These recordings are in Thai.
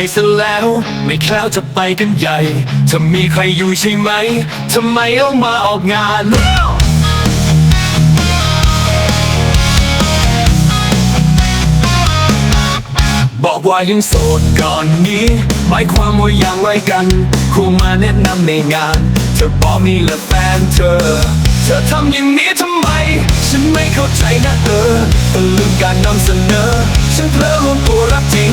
ไปซะแล้ว ไม่แคล้วจะไปกันใหญ่ถ้ามีใครอยู่ใช่ไหมทำไมเอามาออกงานบอกว่ายังโสดก่อนนี้หมายความว่าอย่างไรกันครูมาแนะนำในงาน เธอบอกนี่แหละแฟนเธอ เธอทำอย่างนี้ทำไม ฉันไม่เข้าใจนะเออลืมการนำเสนอ ฉันเพลอรวมตัวรักจริง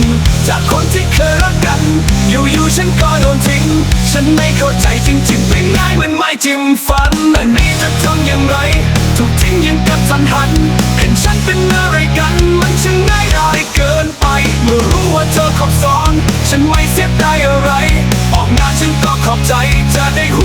เข้าใจจริงๆเป็นง่ายเป็นไม่จิ้มฝันอันนี้จะทำอย่างไร ถูกทิ้งยังกับสันหัน เห็นฉันเป็นอะไรกัน มันช่างง่ายดายเกินไป เมื่อรู้ว่าเธอขอบสอน ฉันไม่เสียดายอะไร ออกงานฉันก็ขอบใจจะได้หู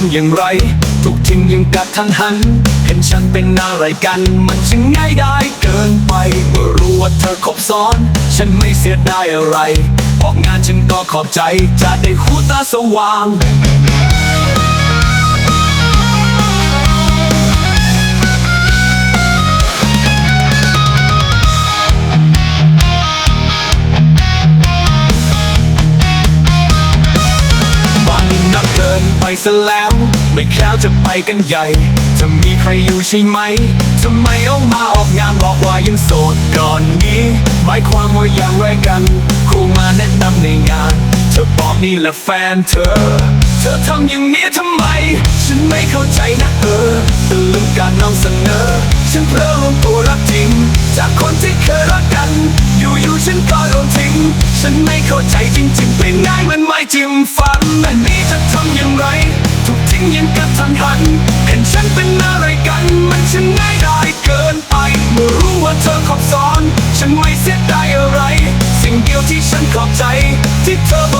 ำอย่างไรทุกทิ้งยังกัดทั้งหัน เห็นฉันเป็นอะไรกัน มันช่างง่ายได้เกินไป เมื่อรู้ว่าเธอคบซ้อน ฉันไม่เสียดายอะไร ออกงานฉันก็ขอบใจ จะได้หูตาสว่างวันนับเดินไปซะแล้ว ไม่แคล้วจะไปกันใหญ่ จะมีใครอยู่ใช่ไหมทำไมเอามาออกงานบอกว่ายังโสดก่อนนี้หมายความว่าอย่างไรกันครูมาแนะนำในงาน เธอบอกนี่แหละแฟนเธอ เธอทำอย่างนี้ทำไม ฉันไม่เข้าใจนะเออตลืมการนำเสนอ ฉันเพลอรวมตัวรักจริง จากคนที่เคยรักกัน อยู่ๆฉันก็โดนทิ้ง ฉันไม่เข้าใจจริงๆเป็นไงมันไม่จิ้มฟันอันนี้ งยังกระทันหัน เห็นฉันเป็นอะไรกัน มันช่างง่ายได้เกินไป เมื่อรู้ว่าเธอขอบสอน ฉันไม่เสียดายอะไร สิ่งเดียวที่ฉันขอบใจ ที่เธอบอก